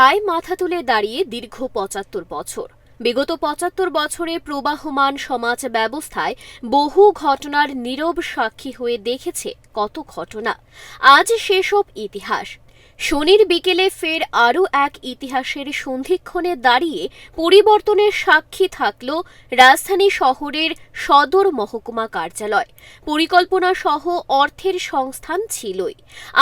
স্থায়ী মাথা তুলে দাঁড়িয়ে দীর্ঘ পঁচাত্তর বছর। বিগত পঁচাত্তর বছরে প্রবাহমান সমাজ ব্যবস্থায় বহু ঘটনার নীরব সাক্ষী হয়ে দেখেছে কত ঘটনা। আজ সেসব ইতিহাস। শনির বিকেলে ফের আরও এক ইতিহাসের সন্ধিক্ষণে দাঁড়িয়ে পরিবর্তনের সাক্ষী থাকল রাজধানী শহরের সদর মহকুমা কার্যালয়। পরিকল্পনা সহ অর্থের সংস্থান ছিলই।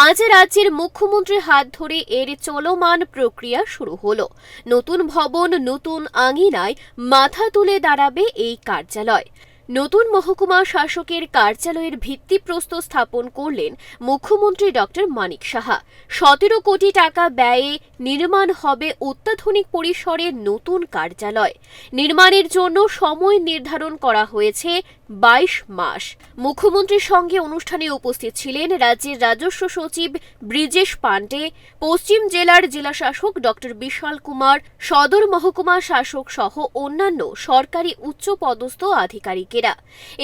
আজ রাজ্যের মুখ্যমন্ত্রীর হাত ধরে এর চলমান প্রক্রিয়া শুরু হল। নতুন ভবন, নতুন আঙিনায় মাথা তুলে দাঁড়াবে এই কার্যালয়। নতুন মহকুমা শাসকের কার্যালয়ের ভিত্তিপ্রস্তর স্থাপন করলেন মুখ্যমন্ত্রী ডক্টর মানিক সাহা। সতেরো কোটি টাকা ব্যয়ে নির্মাণ হবে অত্যাধুনিক পরিসরের নতুন কার্যালয়। নির্মাণের জন্য সময় নির্ধারণ করা হয়েছে বাইশ মাস। মুখ্যমন্ত্রীর সঙ্গে অনুষ্ঠানে উপস্থিত ছিলেন রাজ্যের রাজস্ব সচিব ব্রিজেশ পান্ডে পশ্চিম জেলার জেলাশাসক ডক্টর বিশাল কুমার, সদর মহকুমা শাসক সহ অন্যান্য সরকারি উচ্চপদস্থ আধিকারিকেরা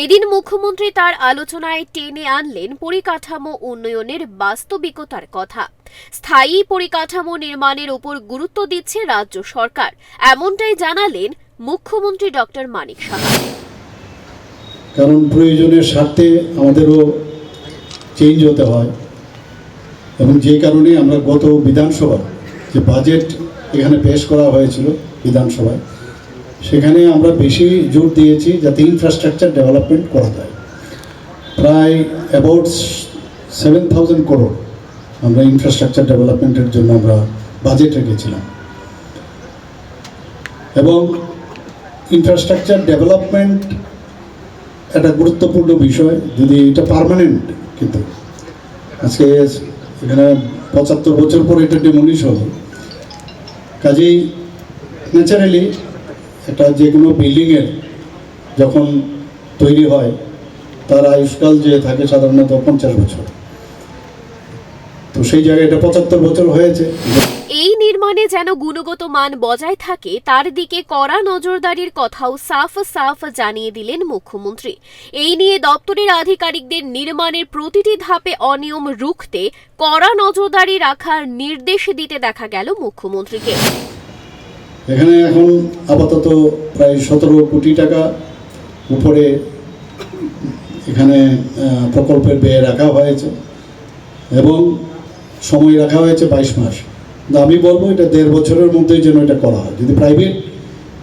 এদিন মুখ্যমন্ত্রী তার আলোচনায় টেনে আনলেন পরিকাঠামো উন্নয়নের বাস্তবিকতার কথা। স্থায়ী পরিকাঠামো নির্মাণের উপর গুরুত্ব দিচ্ছে রাজ্য সরকার। এমনটাই জানালেন মুখ্যমন্ত্রী ডক্টর মানিক সাহা। কারণ প্রয়োজনের স্বার্থে আমাদেরও চেঞ্জ হতে হয়। এবং যে কারণে আমরা গত বিধানসভা যে বাজেট এখানে পেশ করা হয়েছিল বিধানসভায় সেখানে আমরা বেশি জোর দিয়েছি যাতে ইনফ্রাস্ট্রাকচার ডেভেলপমেন্ট করা যায়। প্রায় অ্যাবাউট সেভেন থাউজেন্ড করোড় আমরা ইনফ্রাস্ট্রাকচার ডেভেলপমেন্টের জন্য আমরা বাজেট রেখেছিলাম। এবং ইনফ্রাস্ট্রাকচার ডেভেলপমেন্ট একটা গুরুত্বপূর্ণ বিষয়, যদি এটা পার্মানেন্ট কিন্তু। আজকে এখানে পঁচাত্তর বছর পর এটা ডেমলিশ হলো। কাজেই ন্যাচারালি একটা যে কোনো বিল্ডিংয়ের যখন তৈরি হয়, তার আয়ুষ্কাল যে থাকে সাধারণত পঞ্চাশ বছর। তো সেই জায়গায় এটা পঁচাত্তর বছর হয়েছে। এই নির্মাণে যেন গুণগত মান বজায় থাকে, তার দিকে কড়া নজরদারির কথাও সাফ সাফ জানিয়ে দিলেন মুখ্যমন্ত্রী। এই নিয়ে দপ্তরের আধিকারিকদের নির্মাণের প্রতিটি ধাপে অনিয়ম রুখতে কড়া নজরদারি রাখার নির্দেশ দিতে দেখা গেল মুখ্যমন্ত্রীকে। এখানে এখন আপাতত প্রায় সতেরো কোটি টাকা উপরে এখানে প্রকল্পের ব্যয় রাখা হয়েছে এবং সময় রাখা হয়েছে বাইশ মাস। আমি বলব এটা দেড় বছরের মধ্যেই যেন এটা করা হয়। যদি প্রাইভেট,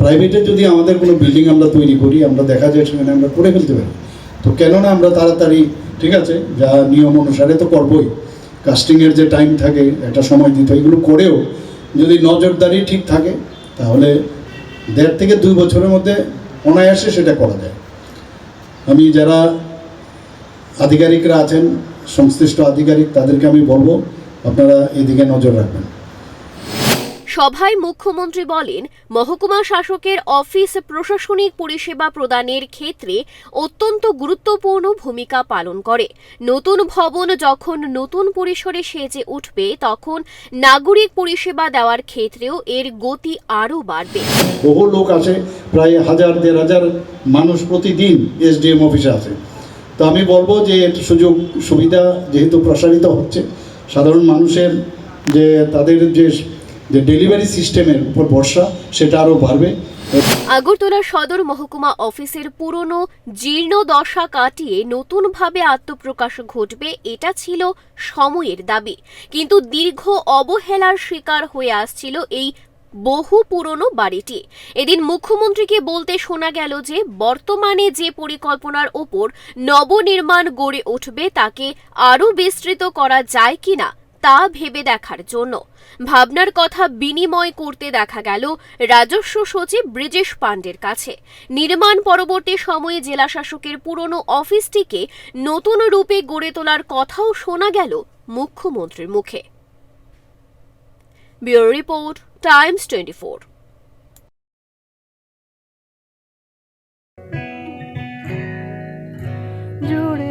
প্রাইভেটে যদি আমাদের কোনো বিল্ডিং আমরা তৈরি করি, আমরা দেখা যায় সেখানে আমরা করে ফেলতে পারি। তো কেননা আমরা তাড়াতাড়ি, ঠিক আছে, যা নিয়ম অনুসারে তো করবোই। কাস্টিংয়ের যে টাইম থাকে, একটা সময় দিতে এগুলো করেও যদি নজরদারি ঠিক থাকে তাহলে দেড় থেকে দুই বছরের মধ্যে অনায়াসে সেটা করা যায়। আমি যারা আধিকারিকরা আছেন, সংশ্লিষ্ট আধিকারিক, তাদেরকে আমি বলব, আপনারা এদিকে নজর রাখবেন। সভায় মুখ্যমন্ত্রী বলেন, মহকুমা শাসকের অফিস প্রশাসনিক পরিষেবা প্রদানের ক্ষেত্রে অত্যন্ত গুরুত্বপূর্ণ ভূমিকা পালন করে। নতুন ভবন যখন নতুন পরিসরে সেজে উঠবে, তখন নাগরিক পরিষেবা দেওয়ার ক্ষেত্রেও এর গতি আরও বাড়বে। বহু লোক আসে প্রায় হাজার, দেড় হাজার মানুষ প্রতিদিন এসডিএম অফিসে আসে তো আমি বলব যে সুযোগ, সুবিধা যেহেতু প্রসারিত হচ্ছে, সাধারণ মানুষের যে তাদের যে যে ডেলিভারি সিস্টেমের উপর ভরসা, সেটা আরও বাড়বে। আগরতলা সদর মহকুমা অফিসের পুরনো জীর্ণ দশা কাটিয়ে নতুনভাবে আত্মপ্রকাশ ঘটবে, এটা ছিল সময়ের দাবি। কিন্তু দীর্ঘ অবহেলার শিকার হয়ে আসছিল এই বহু পুরনো বাড়িটি। এদিন মুখ্যমন্ত্রীকে বলতে শোনা গেল যে, বর্তমানে যে পরিকল্পনার ওপর নবনির্মাণ গড়ে উঠবে, তাকে আরও বিস্তৃত করা যায় কিনা তা ভেবে দেখার জন্য। ভাবনার কথা বিনিময় করতে দেখা গেল রাজস্ব সচিব ব্রিজেশ পাণ্ডের কাছে। নির্মাণ পরবর্তী সময়ে জেলাশাসকের পুরনো অফিসটিকে নতুন রূপে গড়ে তোলার কথাও শোনা গেল মুখ্যমন্ত্রীর মুখে। রিপোর্ট, টাইমস টোয়েন্টি ফোর জুড়ে